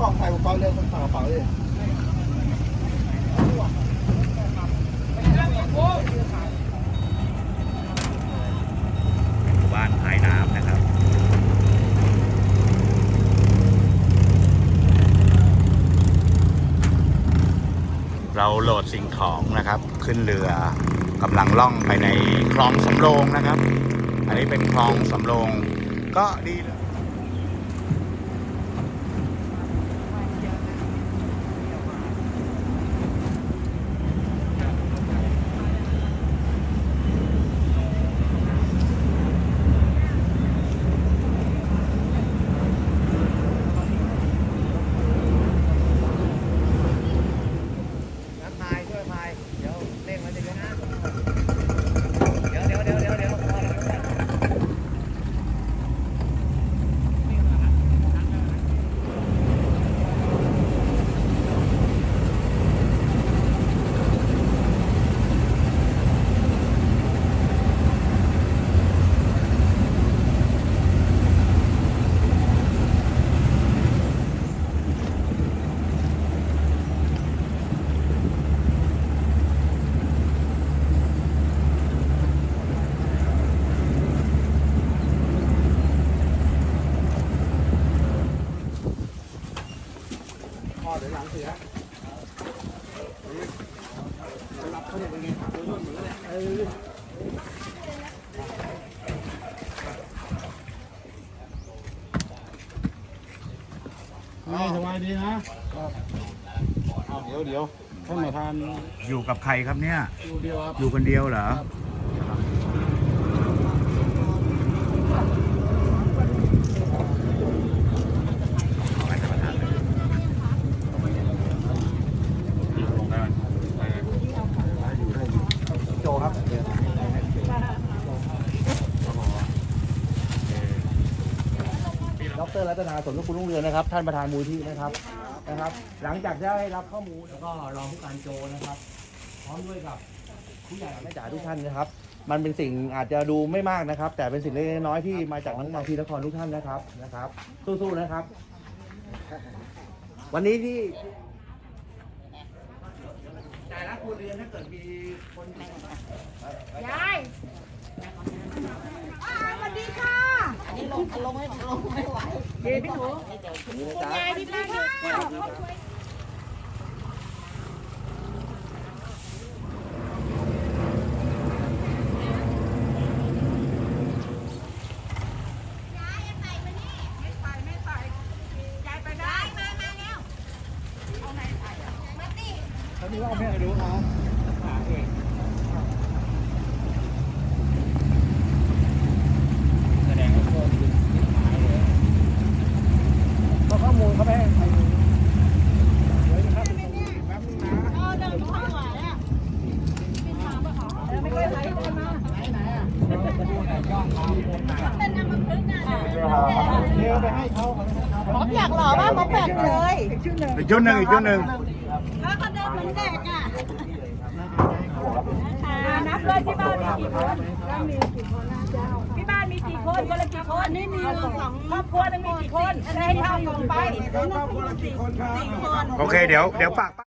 กล่องใส่อุปกรณ์เรื่องฝากกระเป๋าเลยหมู่บ้านท้ายน้ำนะครับ เราโหลดสิ่งของนะครับ ขึ้นเรือกำลังล่องไปในคลองสำโรงนะครับ อันนี้เป็นคลองสำโรงก็ดีเลย นักพายช่วยพาย เดี๋ยวเร่งมันจะเยอะนะ เดี๋ยวเดี๋ยวเดี๋ยวเดี๋ยวเดี๋ยวพอแล้วพอแล้ว พ่อเดี๋ยว หลังเสียรับเขาเนี่ยเป็นไงตัวยุ่นเหมือนกันเนี่ยเออนี่สบายดีนะเอาเดี๋ยวเดี๋ยวท่านประธานอยู่กับใครครับเนี่ยดูเดียวครับ อยู่คนเดียวเหรอ โจครับเดี๋ยว ดรรัตนาสมนุคุณรุ่งเรืองนะครับ ท่านประธานมูลที่นะครับนะครับ หลังจากได้รับข้อมูลแล้วก็รองผู้การโจนะครับ พร้อมด้วยกับผู้ใหญ่แม่จ๋าทุกท่านนะครับ มันเป็นสิ่งอาจจะดูไม่มากนะครับ แต่เป็นสิ่งเล็กๆน้อยๆที่มาจากน้องมาทีนครทุกท่านนะครับนะครับ สู้ๆนะครับ วันนี้ที่จ่ละครัวเรือนถ้าเกิดมีคน ยายอ่าสวัสดีค่ะ อันนี้ลงลงไม่ลงไม่ไหว เดี๋ ยวพี่หนูจ๋ายายพี่ป้าค่ะเขามีว่าแม่รู้เขาเองแสดงว่าโชคดีที่หายเลยเพราะข้อมูลเขาไม่ให้ใครรู้เดี๋ยวนะครับแป๊บนึงนะ เดินไม่ไหวอะไม่ค่อยไหวเลยมาไหนอะย่องเขาเป็นน้ำมันพึ่งอะเดี๋ยวไปให้เขาผมอยากหล่อมากผมแปลกเลยอีกชุดหนึ่งอีกชุดหนึ่งแล้วก็เดินเหมือนเด็กอะนับเลยที่บ้านมีกี่คนมีกี่คนนะเจ้าที่บ้านมีกี่คนคนละกี่คนนี่มีสองครอบครัวนึงมีกี่คนให้เท่ากันไปครอบครัวละกี่คนครับสี่คนโอเคเดี๋ยวเดี๋ยวฝาก